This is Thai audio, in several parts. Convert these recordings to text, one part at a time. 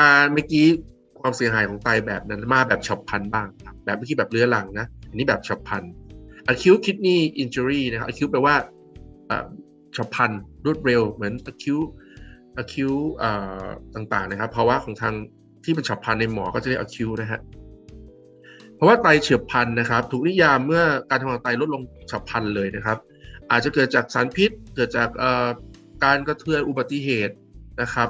อ่าเมื่อกี้ความเสียหายของไตแบบนั้นมาแบบฉับพลันบ้างครับแบบเมื่อกี้แบบเรื้อรังนะอันนี้แบบฉับพลัน acute kidney injury นะครับ acute แปลว่าฉับพลันรวดเร็วเหมือน acute acute ต่างๆนะครับภาวะของทางที่เป็นฉับพลันในหมอก็จะเรียก acute นะฮะเพราะว่าไตเฉียบพลันนะครับ ถูกนิยามเมื่อการทำงานไตลดลงฉับพลันเลยนะครับ อาจจะเกิดจากสารพิษ เกิดจากการกระเทือนอุบัติเหตุนะครับ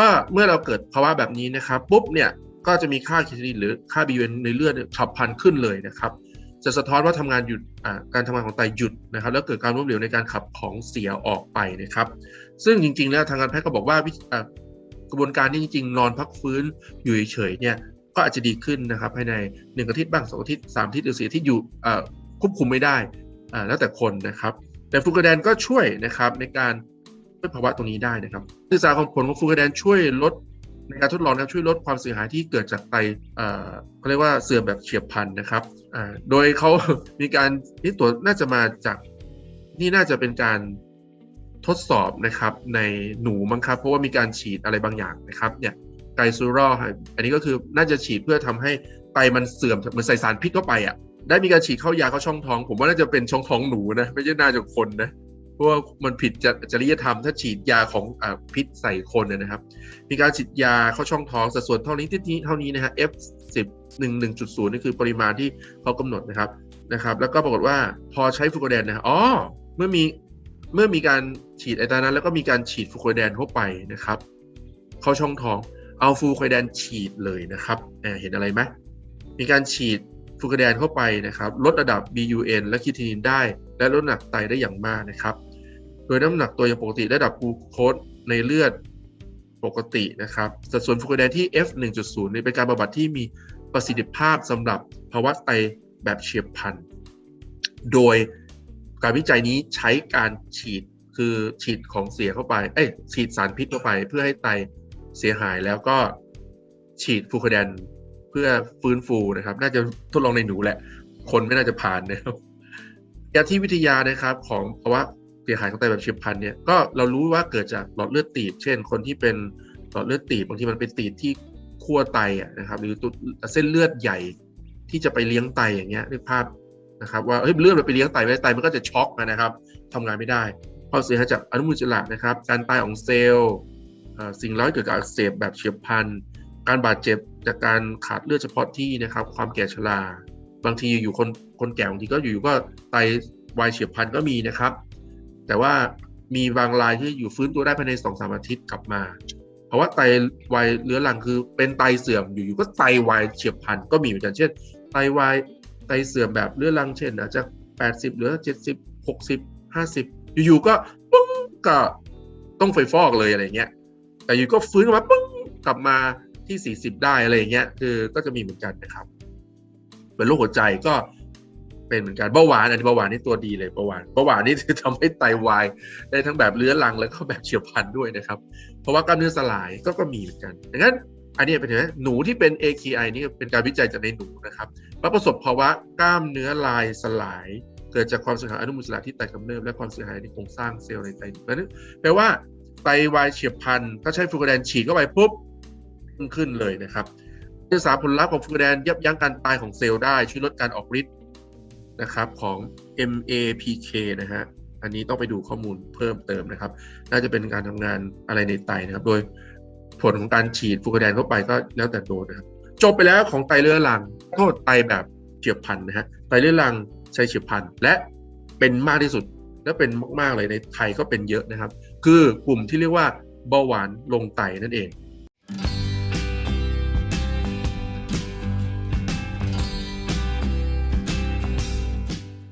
ก็เมื่อเราเกิดภาวะแบบนี้นะครับปุ๊บเนี่ยก็จะมีค่าคีโตนินหรือค่า BUN ในเลือดฉับพลันขึ้นเลยนะครับ จะสะท้อนว่าทำงานหยุดการทำงานของไตหยุดนะครับ แล้วเกิดการล้มเหลวในการขับของเสียออกไปนะครับ ซึ่งจริง ๆ แล้วทางการแพทย์ก็บอกว่ากระบวนการนี้จริง ๆ นอนพักฟื้นอยู่เฉยๆเนี่ยก็อาจจะดีขึ้นนะครับภายในหนึ่งอาทิตย์บ้างสองอาทิตย์สามอาทิตย์หรือสี่อาทิตย์อยู่ควบคุมไม่ได้แล้วแต่คนนะครับ แต่ฟูกาแดนก็ช่วยนะครับในการ ลดภาวะตรงนี้ได้นะครับศึกษาของผลของฟูกาแดนช่วยลดในการทดลองนะครับช่วยลดความเสียหายที่เกิดจากไตเขาเรียกว่าเสื่อมแบบเฉียบพลันนะครับโดยเขามีการนี่ตัวน่าจะมาจากนี่น่าจะเป็นการทดสอบนะครับในหนูมั้งครับ เพราะว่ามีการฉีดอะไรบางอย่างนะครับเนี่ยไกซูรอลอันนี้ก็คือน่าจะฉีดเพื่อทำให้ไตมันเสื่อมเหมือนใส่สารพิษเข้าไปอะได้มีการฉีดเข้ายาเข้าช่องท้อง ผมว่าน่าจะเป็นช่องท้องหนูนะไม่ใช่น่าจะคนนะ เพราะว่ามันผิดจจริยธรรมถ้าฉีดยาของอพิษใส่คนนะครับ มีการฉีดยาเข้าช่องท้องสัดส่วนเท่านี้ที่นี้เท่านี้นะฮะ F 10 1 1.0นี่คือปริมาณที่เขากำหนดนะครับนะครับ แล้วก็ปรากฏว่าพอใช้ฟูโคแดนนะอ๋อเมื่อมีเมื่อมีการฉีดไอตานั้น แล้วก็มีการฉีดฟูโคแดนเข้าไปนะครับเข้าช่องท้องเอาฟูโคแดนฉีดเลยนะครับเห็นอะไรไหมมีการฉีดฟูกาแดนเข้าไปนะครับ ลดระดับ BUN และคิทินินได้ และลดน้ำหนักไตได้อย่างมากนะครับ โดยน้ำหนักตัวอย่างปกติระดับกลูโคสในเลือดปกตินะครับสัดส่วนฟูกแดนที่ F 1.0นี่เป็นการบำบัดที่มีประสิทธิภาพสำหรับภาวะไตแบบเฉียบพลัน โดยการวิจัยนี้ใช้การฉีดคือฉีดของเสียเข้าไป เอ้ยฉีดสารพิษเข้าไป เพื่อให้ไตเสียหายแล้วก็ฉีดฟูคแดนเพื่อฟื้นฟูนะครับ น่าจะทดลองในหนูแหละ คนไม่น่าจะผ่านนะครับยาที่วิทยานะครับของภาวะ เสียหายของไตแบบเฉียบพลันเนี่ยก็เรารู้ว่าเกิดจากหลอดเลือดตีบ เช่น คนที่เป็นหลอดเลือดตีบบางทีมันเป็นตีบที่ขั้วไตะนะครับหรือตัวเส้นเลือดใหญ่ที่จะไปเลี้ยงไตอย่างเงี้ยนึกภาพนะครับว่าเฮ้ยเลือดมันไปเลี้ยงไตไม่ได้ไตมันก็จะช็อกนะครับทำงานไม่ได้ความเสียหายจากอนุมูลอิสระนะครับ การตายของเซลล์สิ่งร้ายเกิดจากอักเสบแบบเฉียบพลันการบาดเจ็บจากการขาดเลือดเฉพาะที่นะครับ ความแก่ชราบางทีอยู่คนคนแก่บางทีก็อยู่ก็ไตวายเฉียบพลันก็มีนะครับ แต่ว่ามีบางรายที่อยู่ฟื้นตัวได้ภายในสองสามอาทิตย์กลับมาเพราะว่าไตวายเรื้อรังคือเป็นไตเสื่อมอยู่ๆก็ไตวายเฉียบพลันก็มีเหมือนกันเช่นไตวายไตเสื่อมแบบเรื้อรังเช่น อาจจะ 80หลือ 70 60 50 อยู่ๆก็ปึ้งก็ต้องไฟฟอกเลยอะไรเงี้ยแต่อยู่ก็ฟื้นมาปึ้งกลับมาที่ 40 ได้อะไรเงี้ยคือก็จะมีเหมือนกันนะครับเป็นโรคหัวใจก็ เป็นเหมือนกันเบาหวานอันนี้เบาหวานนี่ตัวดีเลยเบาหวานเบาหวานนี่จะทำให้ไตวาย ได้ทั้งแบบเลื้อรังแล้วก็แบบเฉียบพลันด้วยนะครับ เพราะว่ากล้ามเนื้อสลายก็ก็มีเหมือนกันดังนั้นอันนี้เป็นไงหนูที่เป็น AKI นี่เป็นการวิจัยจากในหนูนะครับว่าประสบภาวะกล้ามเนื้อลายสลาย เกิดจากความเสียหายอนุมูลอิสระที่ไตกำเนิบและความเสียหายในโครงสร้างเซลล์ในไตนั้นแปลว่าไตวายเฉียบพลันถ้าใช้ฟูกแดนฉีดเข้าไปปุ๊บขึ้นเลยนะครับศึกษาผลลัพธ์ของฟูกแดนยับยั้งการตายของเซลล์ได้ช่วยลดการออกฤทธิ์ นะครับของ MAPK นะฮะอันนี้ต้องไปดูข้อมูลเพิ่มเติมนะครับ น่าจะเป็นการทำงานอะไรในไตนะครับ โดยผลของการฉีดฟูกแดนเข้าไปก็แล้วแต่โดสนะครับ จบไปแล้วของไตเรื้อรังโทษไตแบบเฉียบพันนะฮะไตเรื้อรังใช้เฉียบพันและเป็นมากที่สุดและเป็นมากๆเลยในไทยก็เป็นเยอะนะครับ คือกลุ่มที่เรียกว่าเบาหวานลงไตนั่นเอง